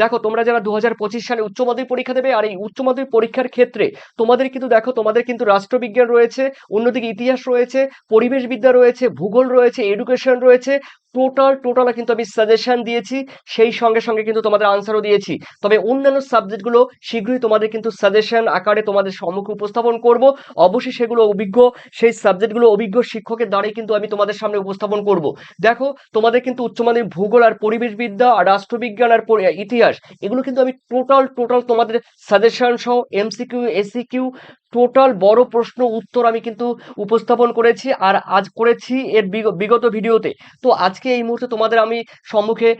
দেখো, তোমরা যারা দু হাজার পঁচিশ সালে উচ্চ মাধ্যমিক পরীক্ষা দেবে আর এই উচ্চ মাধ্যমিক পরীক্ষার ক্ষেত্রে তোমাদের কিন্তু দেখো, তোমাদের কিন্তু রাষ্ট্রবিজ্ঞান রয়েছে, অন্যদিকে ইতিহাস রয়েছে, পরিবেশবিদ্যা রয়েছে, ভূগোল রয়েছে এডুকেশন রয়েছে টোটাল টোটাল কিন্তু আমি সাজেশন দিয়েছি, সেই সঙ্গে সঙ্গে কিন্তু তোমাদের আনসারও দিয়েছি। তবে অন্যান্য সাবজেক্টগুলো শীঘ্রই তোমাদের কিন্তু সাজেশন আকারে তোমাদের সম্মুখে উপস্থাপন করব। অবশ্যই সেগুলো অভিজ্ঞ, সেই সাবজেক্টগুলো অভিজ্ঞ শিক্ষকের দ্বারাই কিন্তু আমি তোমাদের সামনে উপস্থাপন করব। দেখো, তোমাদের কিন্তু উচ্চ মাধ্যমিক ভূগোল আর পরিবেশবিদ্যা আর রাষ্ট্রবিজ্ঞান আর ইতিহাস, এগুলো কিন্তু আমি টোটাল টোটাল তোমাদের সাজেশন সহ এমসিকিউ এসিকিউ টোটাল বড় প্রশ্ন উত্তর আমি কিন্তু উপস্থাপন করেছি আর আজ করেছি এর বিগ- বিগত ভিডিওতে। তো আজকে এই মুহূর্তে তোমাদের আমি সম্মুখে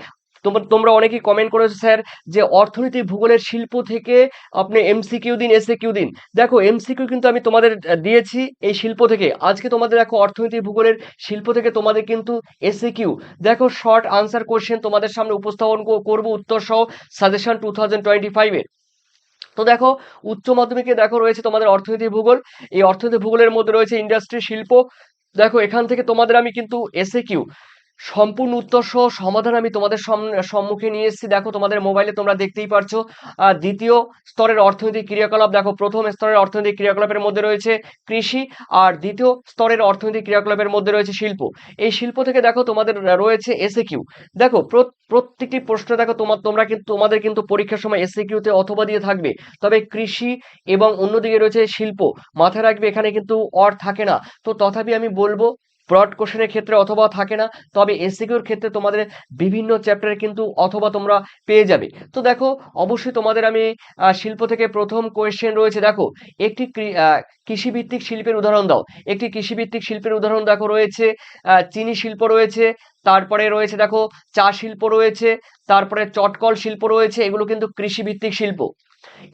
তোমার তোমরা অনেকেই কমেন্ট করেছ স্যার যে অর্থনীতি ভূগোলের শিল্প থেকে আপনি এমসিকিউ দিন এসে কিউ দিন। দেখো, এমসিকিউ কিন্তু আমি তোমাদের দিয়েছি এই শিল্প থেকে। আজকে তোমাদের দেখো অর্থনীতি ভূগোলের শিল্প থেকে তোমাদের কিন্তু এসে কিউ দেখো শর্ট আনসার কোশ্চেন তোমাদের সামনে উপস্থাপন করব উত্তর সহ সাজেশন টু থাউজেন্ড টোয়েন্টি ফাইভের তো দেখো, উচ্চ মাধ্যমিকে দেখো রয়েছে তোমাদের অর্থনীতি ভূগোল। এই অর্থনীতি ভূগোলের মধ্যে রয়েছে ইন্ডাস্ট্রি শিল্প। দেখো, এখান থেকে তোমাদের আমি কিন্তু এসে কিউ সম্পূর্ণ উত্তর সহ সমাধান আমি তোমাদের সম্মুখে নিয়ে এসেছি। দেখো, তোমাদের মোবাইলে তোমরা দেখতেই পারছ। দ্বিতীয় স্তরের অর্থনৈতিক ক্রিয়াকলাপ, দেখো, প্রথম স্তরের অর্থনৈতিক ক্রিয়াকলাপের মধ্যে রয়েছে কৃষি আর দ্বিতীয় স্তরের অর্থনৈতিক ক্রিয়াকলাপের মধ্যে রয়েছে শিল্প। এই শিল্প থেকে, দেখো, তোমাদের রয়েছে এসে কিউ দেখো, প্র- প্রত্যেকটি প্রশ্ন, দেখো তোমার তোমরা কিন্তু তোমাদের কিন্তু পরীক্ষার সময় এসে কিউতে অথবা দিয়ে থাকবে। তবে কৃষি এবং অন্যদিকে রয়েছে শিল্প। মাথায় রাখবে, এখানে কিন্তু অর থাকে না। তো তথাপি আমি বলব ব্রড কোশ্চেনের ক্ষেত্রে অথবা থাকে না। তবে এসিকিউর ক্ষেত্রে তোমাদের বিভিন্ন চ্যাপ্টারে কিন্তু অথবা তোমরা পেয়ে যাবে। তো দেখো, অবশ্যই তোমাদের আমি শিল্প থেকে প্রথম কোয়েশ্চেন রয়েছে। দেখো, একটি কৃষিভিত্তিক শিল্পের উদাহরণ দাও। একটি কৃষিভিত্তিক শিল্পের উদাহরণ দেখো রয়েছে চিনি শিল্প রয়েছে, তারপরে রয়েছে দেখো, চা শিল্প রয়েছে, তারপরে চটকল শিল্প রয়েছে, এগুলো কিন্তু কৃষিভিত্তিক শিল্প।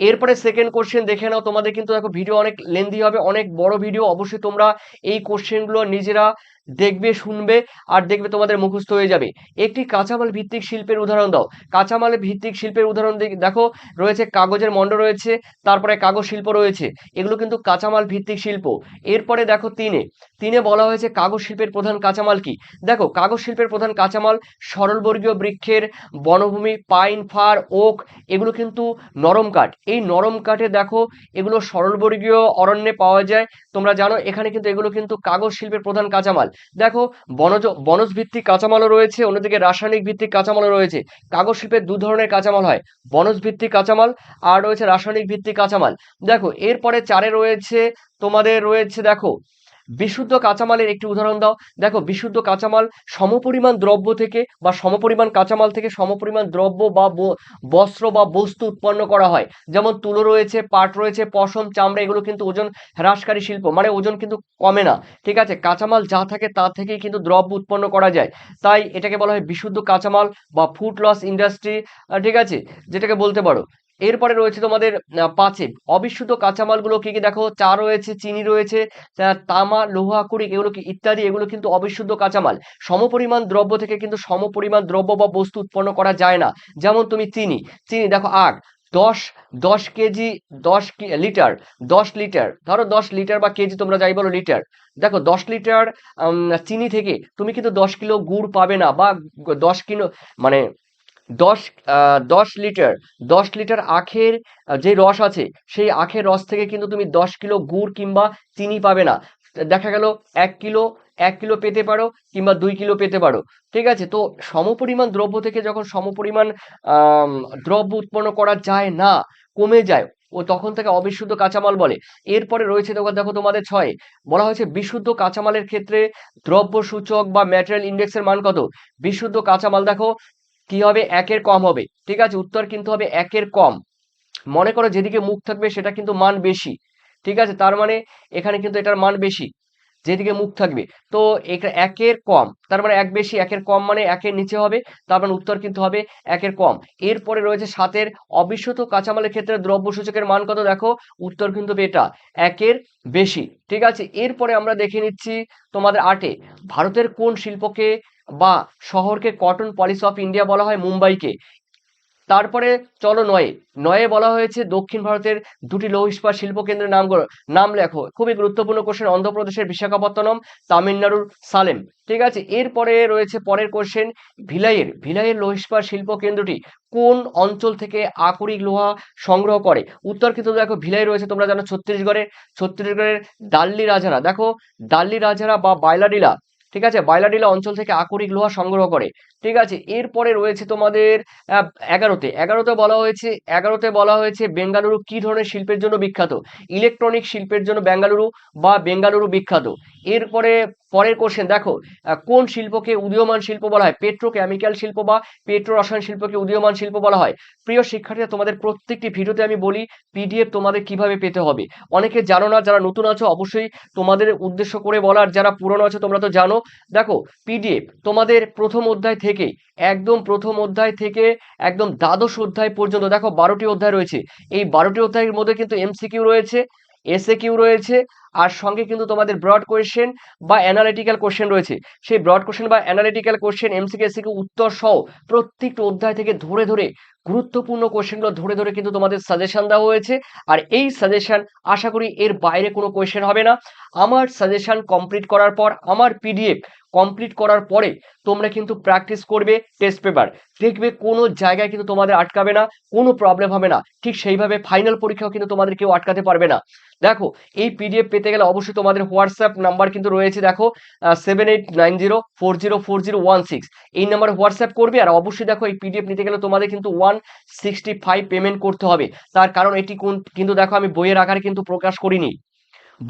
এরপরে সেকেন্ড কোশ্চেন দেখে নাও, তোমাদের কিন্তু দেখো ভিডিও অনেক লেন্দি হবে, অনেক বড় ভিডিও অবশ্যই তোমরা এই কোশ্চেনগুলো নিজেরা দেখবে, শুনবে আর দেখবে তোমাদের মুখস্থ হয়ে যাবে। একটি কাঁচামাল ভিত্তিক শিল্পের উদাহরণ দাও। কাঁচামাল ভিত্তিক শিল্পের উদাহরণ দেখ- রয়েছে কাগজের মণ্ড রয়েছে, তারপরে কাগজ শিল্প রয়েছে। এগুলো কিন্তু কাঁচামাল ভিত্তিক শিল্প। এরপরে দেখো তিনে। তিনে বলা হয়েছে কাগজ শিল্পের প্রধান কাঁচামাল কি? দেখো, কাগজ শিল্পের প্রধান কাঁচামাল সরলবর্গীয় বৃক্ষের বনভূমি, পাইন, ফার, ওক, এগুলো কিন্তু নরম কাঠ। এই নরম কাঠে দেখো, এগুলো সরলবর্গীয় অরণ্যে পাওয়া যায়। তোমরা জানো, এখানে কিন্তু এগুলো কিন্তু কাগজ শিল্পের প্রধান কাঁচামাল। দেখো, বনজ বনজ ভিত্তিক কাঁচামালও রয়েছে, অন্যদিকে রাসায়নিক ভিত্তিক কাঁচামালও রয়েছে। কাগজ শিল্পের দু ধরনের কাঁচামাল হয় বনজ ভিত্তিক কাঁচামাল আর রয়েছে রাসায়নিক ভিত্তিক কাঁচামাল। দেখো, এরপরে চারে রয়েছে, তোমাদের রয়েছে, দেখো বিশুদ্ধ কাঁচামালের একটি উদাহরণ দাও। দেখো, বিশুদ্ধ কাঁচামাল সমপরিমাণ দ্রব্য থেকে বা সমপরিমাণ কাঁচামাল থেকে সমপরিমাণ দ্রব্য বা বস্ত্র বা বস্তু উৎপন্ন করা হয়। যেমন তুলো রয়েছে, পাট রয়েছে, পশম, চামড়া, এগুলো কিন্তু ওজন হ্রাসকারী শিল্প মানে ওজন কিন্তু কমে না। ঠিক আছে? কাঁচামাল যা থাকে তা থেকেই কিন্তু দ্রব্য উৎপন্ন করা যায়। তাই এটাকে বলা হয় বিশুদ্ধ কাঁচামাল বা ফুড লস ইন্ডাস্ট্রি ঠিক আছে? যেটাকে বলতে পারো। এরপরে রয়েছে তোমাদের পাঁচে। অবিশুদ্ধ কাঁচামালগুলো কি কি? দেখো, চা রয়েছে, চিনি রয়েছে তামা, লোহা, কুড়ি, এগুলো কি, ইত্যাদি, এগুলো কিন্তু অবিশুদ্ধ কাঁচামাল। সমপরিমাণ দ্রব্য থেকে কিন্তু সমপরিমাণ দ্রব্য বা বস্তু উৎপন্ন করা যায় না। যেমন তুমি চিনি চিনি দেখো আগ দশ দশ কেজি, দশ লিটার দশ লিটার, ধরো দশ লিটার বা কেজি তোমরা যাই বলো লিটার। দেখো, দশ লিটার চিনি থেকে তুমি কিন্তু দশ কিলো গুড় পাবে না বা দশ কিলো মানে দশ দশ লিটার দশ লিটার আখের যে রস আছে, সেই আখের রস থেকে কিন্তু তুমি দশ কিলো গুড় কিংবা চিনি পাবে না। দেখা গেল এক কিলো এক কিলো পেতে পারো কিংবা দুই কিলো পেতে পারো। ঠিক আছে? তো সমপরিমাণ দ্রব্য থেকে যখন সমপরিমাণ দ্রব্য উৎপন্ন করা যায় না, কমে যায়, ও তখন থেকে অবিশুদ্ধ কাঁচামাল বলে। এরপরে রয়েছে দেখো দেখো তোমাদের ছয়। বলা হয়েছে বিশুদ্ধ কাঁচামালের ক্ষেত্রে দ্রব্য সূচক বা ম্যাটেরিয়াল ইন্ডেক্সের মান কত? বিশুদ্ধ কাঁচামাল দেখো কি হবে? একের কম হবে। ঠিক আছে? উত্তর কিন্তু হবে একের কম। মনে করো যেদিকে মুখ থাকবে সেটা কিন্তু মান বেশি। ঠিক আছে? তার মানে এখানে কিন্তু এটার মান বেশি, যেদিকে মুখ থাকবে। তো এটা একের কম, তার মানে এক বেশি, একের কম মানে একের নিচে হবে। তার মানে উত্তর কিন্তু হবে একের কম। এরপরে রয়েছে সাতের অবিশুদ্ধ কাঁচামালের ক্ষেত্রে দ্রব্য সূচকের মান কত দেখো? উত্তর কিন্তু এটা, একের বেশি। ঠিক আছে? এরপরে আমরা দেখে নিচ্ছি তোমাদের আটে, ভারতের কোন শিল্পকে বা শহরকে কটন পলিস অফ ইন্ডিয়া বলা হয় মুম্বাইকে। তারপরে চলো নয়ে। নয়ে বলা হয়েছে দক্ষিণ ভারতের দুটি লৌহ ইস্পাত শিল্প কেন্দ্রের নাম নাম লেখো। খুবই গুরুত্বপূর্ণ কোশ্চেন অন্ধ্রপ্রদেশের বিশাখাপত্তনম, তামিলনাড়ুর সালেম। ঠিক আছে? এরপরে রয়েছে পরের কোশ্চেন ভিলাইয়ের। ভিলাইয়ের লৌহ ইস্পাত শিল্প কেন্দ্রটি কোন অঞ্চল থেকে আকরিক লোহা সংগ্রহ করে? উত্তর কিন্তু দেখো ভিলাই রয়েছে তোমরা জানো ছত্তিশগড়ের ছত্তিশগড়ের দাল্লি রাজারা। দেখো দাল্লি রাজারা বা বাইলাডিলা ঠিক আছে? বাইলাডিলা অঞ্চল থেকে আকরিক লোহা সংগ্রহ করে। ঠিক আছে? এরপরে রয়েছে তোমাদের এগারোতে। এগারোতে বলা হয়েছে, এগারোতে বলা হয়েছে বেঙ্গালুরু কি ধরনের শিল্পের জন্য বিখ্যাত? ইলেকট্রনিক শিল্পের জন্য বেঙ্গালুরু বা বেঙ্গালুরু বিখ্যাত? এরপরে পরের কোশ্চেন দেখো কোন শিল্পকে উদীয়মান শিল্প বলা হয়? পেট্রোকেমিক্যাল শিল্প বা পেট্রো রসায়ন শিল্পকে উদীয়মান শিল্প বলা হয়? প্রিয় শিক্ষার্থীরা, তোমাদের প্রত্যেকটি ভিডিওতে আমি বলি পিডিএফ তোমাদের কীভাবে পেতে হবে? অনেকে জানো না, যারা নতুন আছো, অবশ্যই তোমাদের উদ্দেশ্য করে বলার, যারা পুরনো আছো, তোমরা তো জানো। দেখো পিডিএফ তোমাদের প্রথম অধ্যায় থেকে একদম প্রথম অধ্যায় থেকে একদম দ্বাদশ অধ্যায় পর্যন্ত, দেখো, বারোটি অধ্যায় রয়েছে। এই বারোটি অধ্যায়ের মধ্যে কিন্তু এমসিকিউ রয়েছে এসএ কিউ রয়েছে আর সঙ্গে কিন্তু তোমাদের ব্রড কোয়েশ্চেন বা অ্যানালিটিক্যাল কোশ্চেন রয়েছে। সেই ব্রড কোশ্চেন বা অ্যানালিটিক্যাল কোশ্চেন এমসিকে এসিকে উত্তর সহ প্রত্যেকটা অধ্যায় থেকে ধরে ধরে গুরুত্বপূর্ণ কোশ্চেনগুলো ধরে ধরে কিন্তু তোমাদের সাজেশন দেওয়া হয়েছে। আর এই সাজেশন আশা করি এর বাইরে কোনো কোয়েশ্চেন হবে না। আমার সাজেশন কমপ্লিট করার পর, আমার পিডিএফ কমপ্লিট করার পরে তোমরা কিন্তু প্র্যাকটিস করবে টেস্ট পেপার দেখবে কোনো জায়গায় কিন্তু তোমাদের আটকাবে না, কোনো প্রবলেম হবে না। ঠিক সেইভাবে ফাইনাল পরীক্ষাও কিন্তু তোমাদের কেউ আটকাতে পারবে না। দেখো, এই পিডিএফ পেতে গেলে অবশ্যই তোমাদের হোয়াটসঅ্যাপ নাম্বার কিন্তু রয়েছে, দেখো seven eight nine zero four zero four zero one six এই নাম্বারে হোয়াটসঅ্যাপ করবে আর অবশ্যই দেখো, এই পিডিএফ নিতে গেলে তোমাদের কিন্তু ওয়ান সিক্সটি ফাইভ পেমেন্ট করতে হবে। তার কারণ এটি কোন- কিন্তু দেখো, আমি বইয়ের আকারে কিন্তু প্রকাশ করিনি।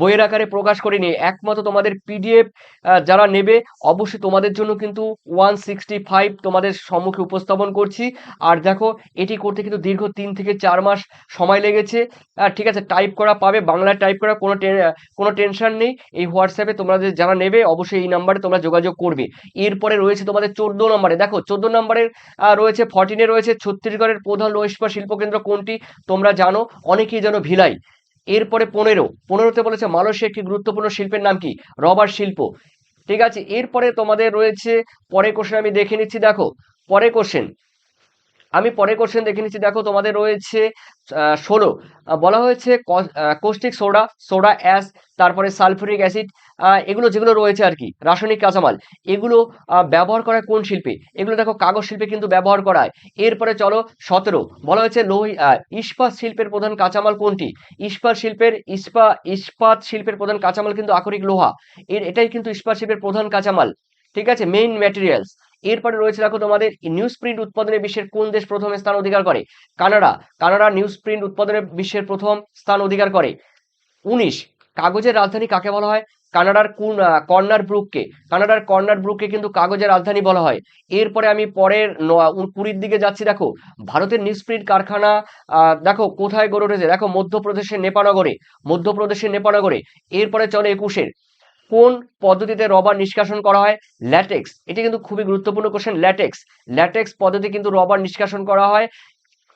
বইয়ের আকারে প্রকাশ করিনি। একমাত্র তোমাদের পিডিএফ যারা নেবে, অবশ্যই তোমাদের জন্য কিন্তু ওয়ান সিক্সটি ফাইভ তোমাদের সম্মুখে উপস্থাপন করছি। আর দেখো, এটি করতে কিন্তু দীর্ঘ তিন থেকে চার মাস সময় লেগেছে। ঠিক আছে টাইপ করা পাবে, বাংলায় টাইপ করা কোনো কোনো টেনশন নেই। এই হোয়াটসঅ্যাপে তোমাদের যারা নেবে, অবশ্যই এই নাম্বারে তোমরা যোগাযোগ করবে। এরপরে রয়েছে তোমাদের চোদ্দ নম্বরে। দেখো, চোদ্দ নম্বরের রয়েছে ফর্টিনে রয়েছে, ছত্তিশগড়ের প্রধান লোহিস্পা শিল্পকেন্দ্র কোনটি? তোমরা জানো, অনেকেই জানো ভিলাই। এরপরে পনেরো। পনেরোতে বলেছে মালয়েশিয়া একটি গুরুত্বপূর্ণ শিল্পের নাম কি? রবার শিল্প। ঠিক আছে, এরপরে তোমাদের রয়েছে পরে কোশ্চেন আমি দেখে নিচ্ছি, দেখো। পরে কোশ্চেন আমি পরে কোশ্চেন দেখে নিচ্ছি। দেখো, তোমাদের রয়েছে ষোলো। বলা হয়েছে কোস্টিক সোডা সোডা অ্যাস তারপরে সালফিউরিক অ্যাসিড এগুলো যেগুলো রয়েছে আর কি, রাসায়নিক কাঁচামাল, এগুলো ব্যবহার করা কোন শিল্পে? এগুলো দেখো, কাগজ শিল্পে কিন্তু ব্যবহার করা হয়। এরপরে চলো, সতেরো। বলা হয়েছে লোহ ইস্পাত শিল্পের প্রধান কাঁচামাল কোনটি? ইস্পাত শিল্পের, ইস্পা, ইস্পাত শিল্পের প্রধান কাঁচামাল কিন্তু আকরিক লোহা। এর, এটাই কিন্তু ইস্পাত শিল্পের প্রধান কাঁচামাল। ঠিক আছে মেইন ম্যাটেরিয়ালস এরপরে রয়েছে দেখো তোমাদের নিউজ প্রিন্ট উৎপাদনে বিশ্বের কোন দেশ প্রথম স্থান অধিকার করে? কানাডা। কানাডা নিউজ প্রিন্ট উৎপাদনে বিশ্বের প্রথম স্থান অধিকার করে। উনিশ, কাগজের রাজধানী কাকে বলা হয়? কানাডার কোন কর্নার ব্রুককে। কানাডার কর্নার ব্রুককে কিন্তু কাগজের রাজধানী বলা হয়। এরপরে আমি পরের কুড়ির দিকে যাচ্ছি, দেখো। ভারতের নিউজ প্রিন্ট কারখানা দেখো কোথায় গড়ে উঠেছে? দেখো মধ্যপ্রদেশের নেপানগরে মধ্যপ্রদেশের নেপানগরে এরপরে চলে একুশের। কোন পদ্ধতিতে রবার নিষ্কাশন করা হয়? ল্যাটেক্স এটি কিন্তু খুবই গুরুত্বপূর্ণ কোশ্চেন ল্যাটেক্স ল্যাটেক্স পদ্ধতি কিন্তু রবার নিষ্কাশন করা হয়।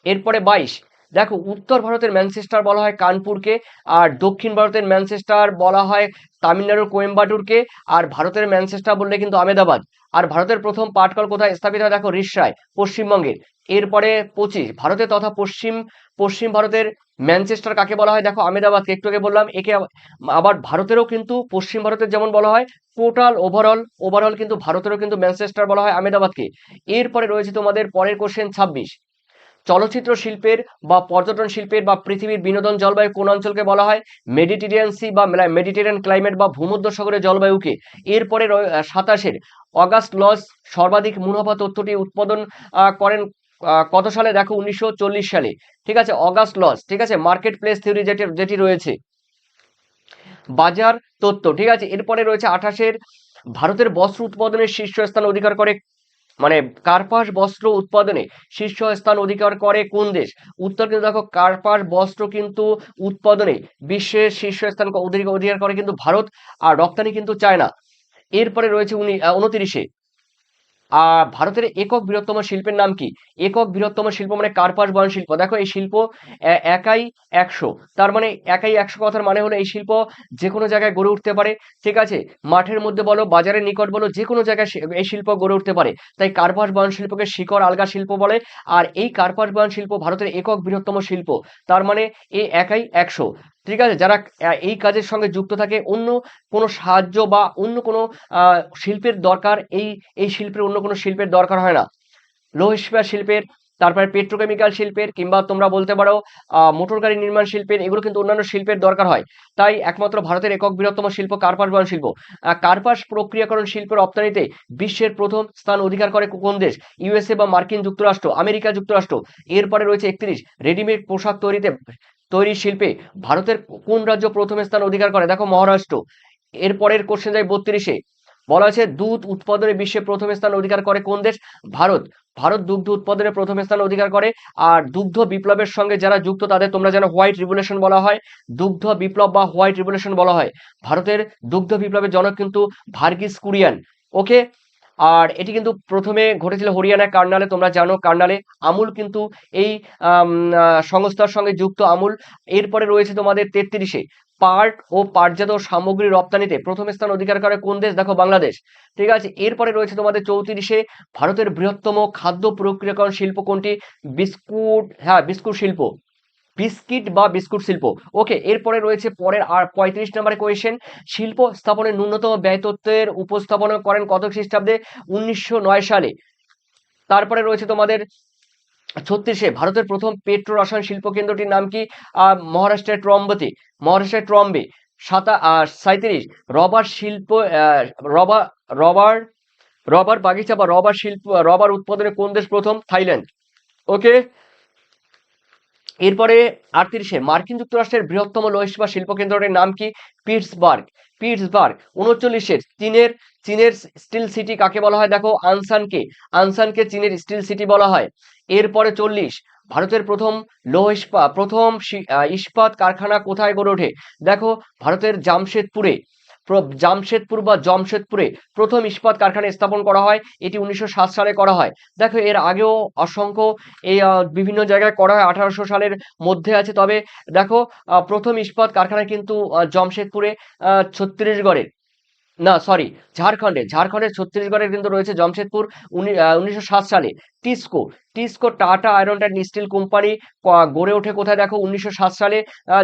এরপরে বাইশ। দেখো, উত্তর ভারতের ম্যানচেস্টার বলা হয় কানপুরকে, আর দক্ষিণ ভারতের ম্যানচেস্টার বলা হয় তামিলনাড়ুর কোয়েম্বাটুরকে, আর ভারতের ম্যানচেস্টার বললে কিন্তু আমেদাবাদ। আর ভারতের প্রথম পাটকল কোথায় স্থাপিত হয়? দেখো রিসায় পশ্চিমবঙ্গের। এরপরে পঁচিশ ভারতের তথা পশ্চিম পশ্চিম ভারতের ম্যানচেস্টার কাকে বলা হয়? দেখো আমেদাবাদকে একটু আগে বললাম, একে আবার ভারতেরও কিন্তু পশ্চিম ভারতের যেমন বলা হয় টোটাল ওভারঅল ওভারঅল কিন্তু ভারতেরও কিন্তু ম্যানচেস্টার বলা হয় আমেদাবাদকে এরপরে রয়েছে তোমাদের পরের কোশ্চেন ছাব্বিশ। চলচ্চিত্র শিল্পের বা পর্যটন শিল্পের বা পৃথিবীর বিনোদন জলবায়ু কোন অঞ্চলকে বলা হয়? মেডিটেরিয়ান সি বা মেডিটেরিয়ান ক্লাইমেট বা ভূমধ্যসাগরের জলবায়ুকে। এরপরে সাতাশের অগাস্ট লস সর্বাধিক মুনাফা তথ্যটি উৎপাদন করেন কত সালে? দেখো, উনিশশো চল্লিশ সালে। ঠিক আছে অগাস্ট লস ঠিক আছে? মার্কেট প্লেস থিওরি যেটি যেটি রয়েছে। বাজার তথ্য ঠিক আছে? এরপরে রয়েছে আঠাশের, ভারতের বস্ত্র উৎপাদনের শীর্ষস্থান অধিকার করে। মানে কার্পাস বস্ত্র উৎপাদনে শীর্ষ স্থান অধিকার করে কোন দেশ? উত্তর কিন্তু দেখো, কার্পাস বস্ত্র কিন্তু উৎপাদনে বিশ্বের শীর্ষস্থান অধিকার করে কিন্তু ভারত আর রপ্তানি কিন্তু চায়না। এরপরে রয়েছে উনি উনতিরিশে। ভারতের একক বৃহত্তম শিল্পের নাম কি? একক বৃহত্তম শিল্প মানে কার্পাস বয়ন শিল্প? দেখো, এই শিল্প একাই একশো। তার মানে একাই একশো কথার মানে হলো এই শিল্প যে কোনো জায়গায় গড়ে উঠতে পারে। ঠিক আছে? মাঠের মধ্যে বলো, বাজারের নিকট বলো যে কোনো জায়গায় এই শিল্প গড়ে উঠতে পারে। তাই কার্পাস বয়ন শিল্পকে শিকড় আলগা শিল্প বলে। আর এই কার্পাস বয়ন শিল্প ভারতের একক বৃহত্তম শিল্প। তার মানে এ একাই একশো। ঠিক আছে? যারা এই কাজের সঙ্গে যুক্ত থাকে, অন্য কোনো সাহায্য বা অন্য কোনো শিল্পের দরকার, এই এই শিল্পের অন্য কোনো শিল্পের দরকার হয় না। লৌহ ইস্পাত শিল্পের, তারপরে পেট্রোকেমিক্যাল শিল্পের, কিংবা তোমরা বলতে পারো মোটর গাড়ি নির্মাণ শিল্পের, এগুলো কিন্তু অন্যান্য শিল্পের দরকার হয়। তাই একমাত্র ভারতের একক বৃহত্তম শিল্প কার্পাস বয়ন শিল্প কার্পাস প্রক্রিয়াকরণ শিল্পের রপ্তানিতে বিশ্বের প্রথম স্থান অধিকার করে কোন দেশ? ইউএসএ বা মার্কিন যুক্তরাষ্ট্র, আমেরিকা যুক্তরাষ্ট্র। এরপরে রয়েছে একত্রিশ, রেডিমেড পোশাক তৈরিতে তৈরি শিল্পে ভারতের কোন রাজ্য প্রথম স্থান অধিকার করে? দেখো, মহারাষ্ট্র। এরপরের কোশ্চেন যায় বত্রিশে। বলা হয়েছে দুধ উৎপাদনে বিশ্বে প্রথম স্থান অধিকার করে কোন দেশ? ভারত। ভারত দুগ্ধ উৎপাদনে প্রথম স্থান অধিকার করে। আর দুগ্ধ বিপ্লবের সঙ্গে যারা যুক্ত, তাদের তোমরা যেন হোয়াইট রিভলিউশন বলা হয়। দুগ্ধ বিপ্লব বা হোয়াইট রিভলিউশন বলা হয়। ভারতের দুগ্ধ বিপ্লবের জনক কিন্তু ভার্গিস কুরিয়ান। ওকে আর এটি কিন্তু প্রথমে ঘটেছিল হরিয়ানা কার্নালে তোমরা জানো কার্নালে আমুল কিন্তু এই সংস্থার সঙ্গে যুক্ত আমুল। এরপরে রয়েছে তোমাদের তেত্রিশে পাট ও পাটজাত সামগ্রী রপ্তানিতে প্রথম স্থান অধিকার করে কোন দেশ? দেখো বাংলাদেশ। ঠিক আছে, এরপরে রয়েছে তোমাদের চৌত্রিশে, ভারতের বৃহত্তম খাদ্য প্রক্রিয়াকরণ শিল্প কোনটি? বিস্কুট হ্যাঁ বিস্কুট শিল্প। বিস্কিট বা বিস্কুট শিল্প। ওকে, এরপরে রয়েছে পরের আর পঁয়ত্রিশ নম্বরে কোয়েশ্চেন শিল্প স্থাপনের ন্যূনতম ব্যয় তত্ত্বের উপস্থাপনা করেন কত খ্রিস্টাব্দে? উনিশশো নয় সালে। তারপরে রয়েছে তোমাদের ছত্রিশে, ভারতের প্রথম পেট্রো রসায়ন শিল্প কেন্দ্রটির নাম কি? মহারাষ্ট্রের ট্রম্বতে মহারাষ্ট্রের ট্রম্বে সাতা সাঁত্রিশ রবার শিল্প রবার রবার রবার বাগিচা বা রবার শিল্প, রবার উৎপাদনে কোন দেশ প্রথম? থাইল্যান্ড। ওকে এরপরে আটত্রিশে, মার্কিন যুক্তরাষ্ট্রের বৃহত্তম লৌহ ইস্পাত শিল্প কেন্দ্রটির নাম কি? পিটসবার্গ। পিটসবার্গ, উনচল্লিশের, চীনের চীনের স্টিল সিটি কাকে বলা হয়? দেখো, আনসানকে। আনসানকে চীনের স্টিল সিটি বলা হয়। এরপরে চল্লিশ, ভারতের প্রথম লৌহ ইস্পাত প্রথম ইস্পাত কারখানা কোথায় গড়ে ওঠে? দেখো, ভারতের জামশেদপুরে। প্র- জামশেদপুর বা জমশেদপুরে প্রথম ইস্পাত কারখানা স্থাপন করা হয়। এটি উনিশশো সাত সালে করা হয়। দেখো, এর আগেও অসংখ্য এই বিভিন্ন জায়গায় করা হয়। আঠারোশো সালের মধ্যে আছে। তবে দেখো প্রথম ইস্পাত কারখানা কিন্তু জমশেদপুরে ছত্তিশগড়ের না সরি ঝাড়খণ্ডে। ঝাড়খণ্ডের ছত্তিশগড়ের কিন্তু রয়েছে জামশেদপুর উনিশশো সালে। TISCO TISCO Tata iron and steel company গড়ে ওঠে কোথায়? দেখো, উনিশশো সাত সালে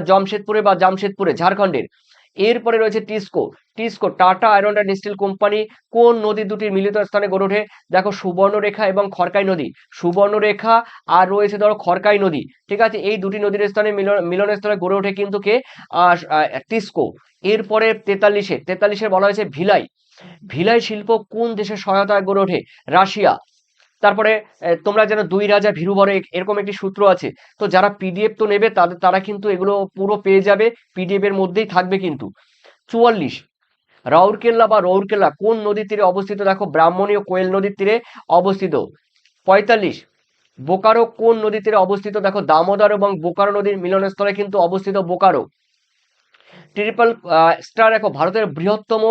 জামশেদপুরে বা জামশেদপুরে, ঝাড়খণ্ডের। এরপরে রয়েছে TISCO TISCO Tata iron and steel company কোন নদী দুটির মিলিত স্থানে গড়ে ওঠে? দেখো সুবর্ণরেখা এবং খড়কাই নদী। সুবর্ণরেখা আর রয়েছে ধরো খড়কাই নদী। ঠিক আছে এই দুটি নদীর স্থানে মিলন মিলনের স্থলে গড়ে ওঠে কিন্তু কে? আহ, এরপরে তেতাল্লিশে তেতাল্লিশে বলা হয়েছে ভিলাই। ভিলাই শিল্প কোন দেশের সহায়তায় গড়ে ওঠে? রাশিয়া। তারপরে তোমরা যেন দুই রাজা ভীরু বড় এরকম একটি সূত্র আছে, তো যারা পিডিএফ তো নেবে, তাদের তারা কিন্তু এগুলো পুরো পেয়ে যাবে পিডিএফ এর মধ্যেই থাকবে কিন্তু। চুয়াল্লিশ, রাউরকেল্লা বা রৌরকেল্লা কোন নদীর তীরে অবস্থিত? দেখো, ব্রাহ্মণী ও কোয়েল নদীর তীরে অবস্থিত। পঁয়তাল্লিশ, বোকারো কোন নদীর তীরে অবস্থিত? দেখো, দামোদর এবং বোকারো নদীর মিলনস্থলে কিন্তু অবস্থিত বোকারো। ট্রিপল স্টার দেখো, ভারতের বৃহত্তম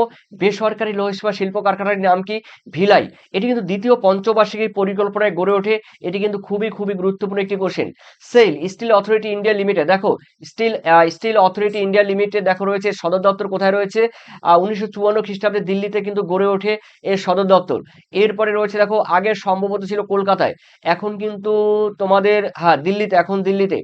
বেসরকারি লৌহ ইস্পাত শিল্প কারখানার নাম কি? ভিলাই। এটি কিন্তু দ্বিতীয় পঞ্চবার্ষিকী পরিকল্পনায় গড়ে ওঠে। এটি কিন্তু খুবই খুবই গুরুত্বপূর্ণ একটি question SAIL steel authority India limited দেখো steel steel authority India limited দেখো রয়েছে, সদর দপ্তর কোথায় রয়েছে? উনিশশো চুয়ান্ন খ্রিস্টাব্দে দিল্লিতে কিন্তু গড়ে ওঠে এর সদর দপ্তর। এরপরে রয়েছে দেখো, আগে সম্ভবত ছিল কলকাতায়। এখন কিন্তু তোমাদের হ্যাঁ দিল্লিতে, এখন দিল্লিতে।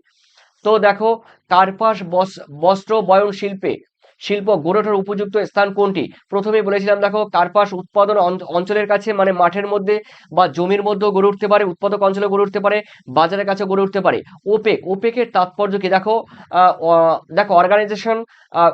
তো দেখো, কার্পাস বস- বস্ত্র বয়ন শিল্পে, শিল্প গড়ে ওঠার উপযুক্ত স্থান কোনটি? প্রথমে বলেছিলাম দেখো, কার্পাস উৎপাদন অঞ্চ- অঞ্চলের কাছে মানে মাঠের মধ্যে বা জমির মধ্যেও গড়ে উঠতে পারে, উৎপাদক অঞ্চলে গড়ে উঠতে পারে, বাজারের কাছে গড়ে উঠতে পারে। ওপেক, ওপেকের তাৎপর্য কি? দেখো দেখো organisation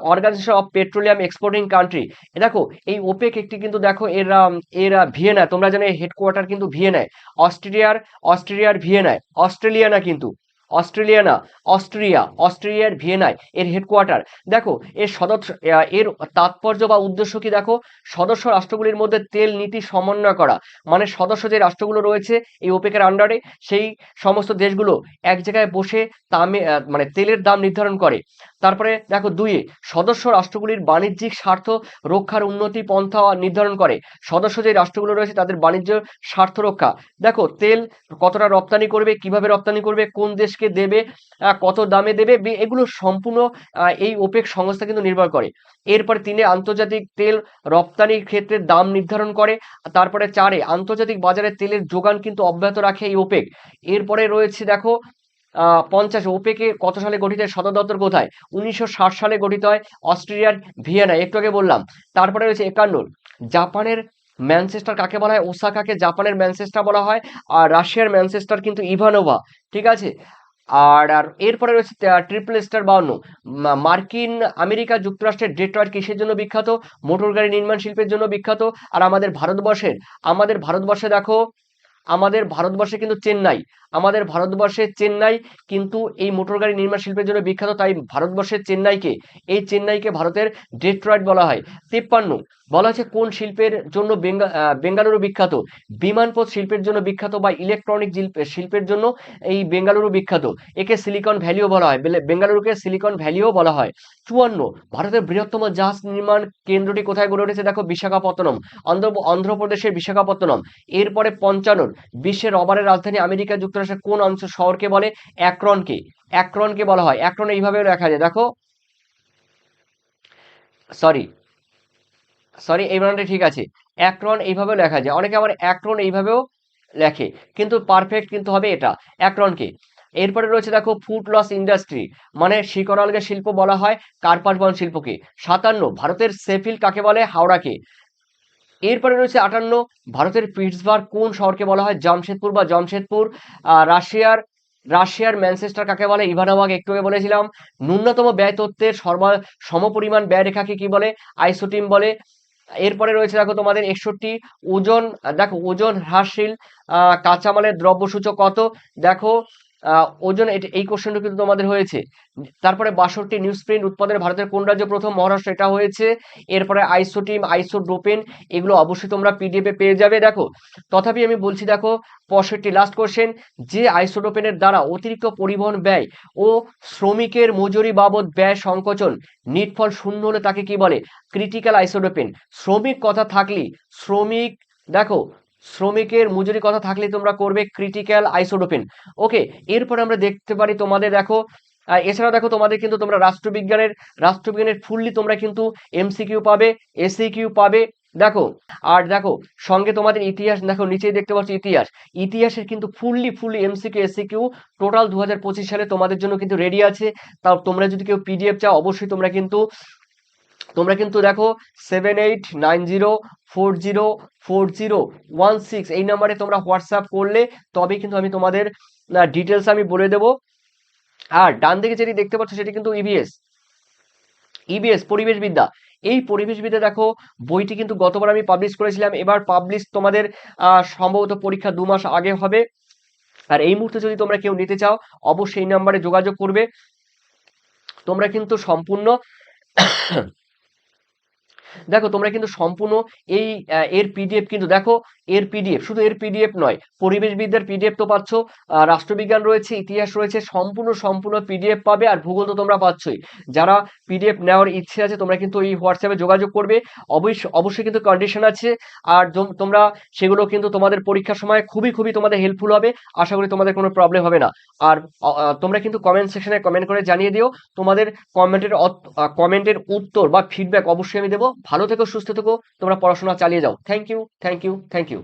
organisation of petroleum exporting country দেখো, এই ওপেক একটি কিন্তু দেখো, এর এর, ভিয়েনা, তোমরা জানো হেডকোয়ার্টার কিন্তু ভিয়েনায়। অস্ট্রেলিয়ার অস্ট্রেলিয়ার ভিয়েনায় অস্ট্রেলিয়া না কিন্তু। অস্ট্রেলিয়া না অস্ট্রিয়া অস্ট্রেলিয়ার ভিয়েনায় এর হেডকোয়ার্টার দেখো, এর সদস্য এর তাৎপর্য বা উদ্দেশ্য কি দেখো? সদস্য রাষ্ট্রগুলির মধ্যে তেল নীতি সমন্বয় করা। মানে সদস্য যে রাষ্ট্রগুলো রয়েছে এই ওপেকের আন্ডারে সেই সমস্ত দেশগুলো এক জায়গায় বসে তামে মানে তেলের দাম নির্ধারণ করে। তারপরে দেখো দুইয়ে, সদস্য রাষ্ট্রগুলির বাণিজ্যিক স্বার্থ রক্ষার উন্নতি পন্থা নির্ধারণ করে। সদস্য যে রাষ্ট্রগুলো রয়েছে তাদের বাণিজ্য স্বার্থ রক্ষা। দেখো তেল কতটা রপ্তানি করবে, কীভাবে রপ্তানি করবে, কোন দেশকে দেবে কত দামে দেবে এগুলো সম্পূর্ণ এই ওপেক সংস্থা কিন্তু নির্ভর করে। এরপরে তিনে, আন্তর্জাতিক তেল রপ্তানির ক্ষেত্রে দাম নির্ধারণ করে। তারপরে চারে, আন্তর্জাতিক বাজারে তেলের যোগান কিন্তু অব্যাহত রাখে এই ওপেক। এরপরে রয়েছে দেখো পঞ্চাশ ওপেকে কত সালে গঠিত? সদর দপ্তর কোথায়? উনিশশো ষাট সালে গঠিত হয় অস্ট্রেলিয়ার ভিয়েনা একটু আগে বললাম। তারপরে রয়েছে একান্ন। জাপানের ম্যানচেস্টার কাকে বলা হয়? ওসাকাকে জাপানের ম্যানচেস্টার বলা হয়। আর রাশিয়ার ম্যানচেস্টার কিন্তু ইভানোভা। ঠিক আছে? আর আর এরপরে রয়েছে ট্রিপল স্টার বাউন্ন। মার্কিন আমেরিকা যুক্তরাষ্ট্রের ডেট্রয়েট কিসের জন্য বিখ্যাত? মোটর গাড়ি নির্মাণ শিল্পের জন্য বিখ্যাত? আর আমাদের ভারতবর্ষের, আমাদের ভারতবর্ষে দেখো আমাদের ভারতবর্ষে কিন্তু চেন্নাই। আমাদের ভারতবর্ষের চেন্নাই কিন্তু এই মোটর গাড়ি নির্মাণ শিল্পের জন্য বিখ্যাত, তাই ভারতবর্ষের চেন্নাইকে, এই চেন্নাইকে ভারতের ডেট্রয়েট বলা হয়। তিপ্পান্ন, বলা হচ্ছে কোন শিল্পের জন্য বেঙ্গা বেঙ্গালুরু বিখ্যাত? বিমানপথ শিল্পের জন্য বিখ্যাত বা ইলেকট্রনিক শিল্পের জন্য এই বেঙ্গালুরু বিখ্যাত? একে সিলিকন ভ্যালিও বলা হয় বেঙ্গালুরুকে সিলিকন ভ্যালিও বলা হয়। চুয়ান্ন, ভারতের বৃহত্তম জাহাজ নির্মাণ কেন্দ্রটি কোথায় গড়ে উঠেছে? দেখো, বিশাখাপত্তনম, অন্ধ্র, অন্ধ্রপ্রদেশের বিশাখাপত্তনম। এরপরে পঞ্চান্ন বিশ্বের রবারের রাজধানী আমেরিকা যুক্তরাষ্ট্রের কোন অঞ্চল শহরকে বলে অ্যাক্রনকে? অ্যাক্রনকে বলা হয়। অ্যাক্রন এইভাবে লেখা যায়। দেখো। সরি সরি এই বানানটা ঠিক আছে। অ্যাক্রন এইভাবেও লেখা যায়। অনেকে আবার অ্যাক্রন এইভাবেও লেখে। কিন্তু পারফেক্ট কিন্তু হবে এটা। অ্যাক্রনকে। এরপরে রয়েছে দেখো ফুড লস ইন্ডাস্ট্রি মানে শিকড়ালগে শিল্প বলা হয়, কার্পাস বন শিল্পকে। সাতান্ন, ভারতের সেফিল কাকে বলে? হাওড়াকে। এরপরে রয়েছে আটান্ন, ভারতের পিটসবার্গ কোন শহরকে বলা হয়? জামশেদপুর বা জামশেদপুর রাশিয়ার রাশিয়ার ম্যানচেস্টার কাকে বলে? ইভানোভাগ একটু আগে বলেছিলাম। ন্যূনতম ব্যয় তথ্যের সর্বা, সমপরিমাণ ব্যয় রেখাকে কি বলে? আইসোটিম বলে। এরপরে রয়েছে দেখো তোমাদের একষট্টি, ওজন, দেখো ওজন হ্রাসশীল কাঁচামালের দ্রব্যসূচক কত? দেখো ওজন এই কোশ্চেনটা কিন্তু তোমাদের হয়েছে। তারপরে বাষট্টি নিউজ প্রিন্ট উৎপাদনে ভারতের কোন রাজ্য প্রথম মহারাষ্ট্র এটা হয়েছে। এরপরে আইসোটিম আইসোড্রোপেন এগুলো অবশ্যই তোমরা পিডিএফে পেয়ে যাবে। দেখো, তথাপি আমি বলছি, দেখো, পঁয়ষট্টি লাস্ট কোশ্চেন যে আইসোডোপেনের দ্বারা অতিরিক্ত পরিবহন ব্যয় ও শ্রমিকের মজুরি বাবদ ব্যয় সংকোচন, নিটফল শূন্য হলে তাকে কি বলে? ক্রিটিক্যাল আইসোডোপেন শ্রমিক কথা থাকলে শ্রমিক, দেখো শ্রমিকের মজুরি কথা থাকলে তোমরা করবে ক্রিটিক্যাল আইসোডোপেন ওকে এরপর আমরা দেখতে পারি তোমাদের দেখো এছাড়া দেখো তোমাদের কিন্তু তোমরা রাষ্ট্রবিজ্ঞানের রাষ্ট্রবিজ্ঞানের ফুললি তোমরা কিন্তু এমসিকিউ পাবে এসিকিউ পাবে, দেখো। আর দেখো, সঙ্গে তোমাদের ইতিহাস, দেখো নিচেই দেখতে পাচ্ছ ইতিহাস। ইতিহাসের কিন্তু fully fully MCQ SAQ total দু হাজার পঁচিশ সালে তোমাদের জন্য কিন্তু রেডি আছে। তাও তোমরা যদি কেউ পিডিএফ চাও, অবশ্যই তোমরা কিন্তু তোমরা কিন্তু দেখো seven eight nine zero four zero four zero one six এই নাম্বারে তোমরা হোয়াটসঅ্যাপ করলে তবে কিন্তু আমি তোমাদের ডিটেলস আমি বলে দেবো। আর ডান দিকে যেটি দেখতে পাচ্ছ সেটি কিন্তু ইবিএস ইবিএস পরিবেশবিদ্যা। এই পরিবেশবিদ্যা দেখো, বইটি কিন্তু গতবার আমি পাবলিশ করেছিলাম। এবার পাবলিশ তোমাদের সম্ভবত পরীক্ষা দু মাস আগে হবে। আর এই মুহূর্তে যদি তোমরা কেউ নিতে চাও, অবশ্যই এই নাম্বারে যোগাযোগ করবে। তোমরা কিন্তু সম্পূর্ণ দেখো তোমরা কিন্তু সম্পূর্ণ এই এর পিডিএফ কিন্তু দেখো, এর পিডিএফ শুধু এর পিডিএফ নয় পরিবেশবিদ্যার পিডিএফ তো পাচ্ছ রাষ্ট্রবিজ্ঞান রয়েছে, ইতিহাস রয়েছে, সম্পূর্ণ সম্পূর্ণ পিডিএফ পাবে আর ভূগোল তো তোমরা পাচ্ছই। যারা পিডিএফ নেওয়ার ইচ্ছে আছে, তোমরা কিন্তু এই হোয়াটসঅ্যাপে যোগাযোগ করবে অবশ্যই অবশ্যই কিন্তু কন্ডিশন আছে, আর তোমরা সেগুলো কিন্তু তোমাদের পরীক্ষার সময় খুবই খুবই তোমাদের হেল্পফুল হবে, আশা করি তোমাদের কোনো প্রবলেম হবে না। আর তোমরা কিন্তু কমেন্ট সেকশনে কমেন্ট করে জানিয়ে দিও, তোমাদের কমেন্টের কমেন্টের উত্তর বা ফিডব্যাক অবশ্যই আমি দেবো। ভালো থেকো সুস্থ থেকো তোমরা পড়াশোনা চালিয়ে যাও। Thank you thank you thank you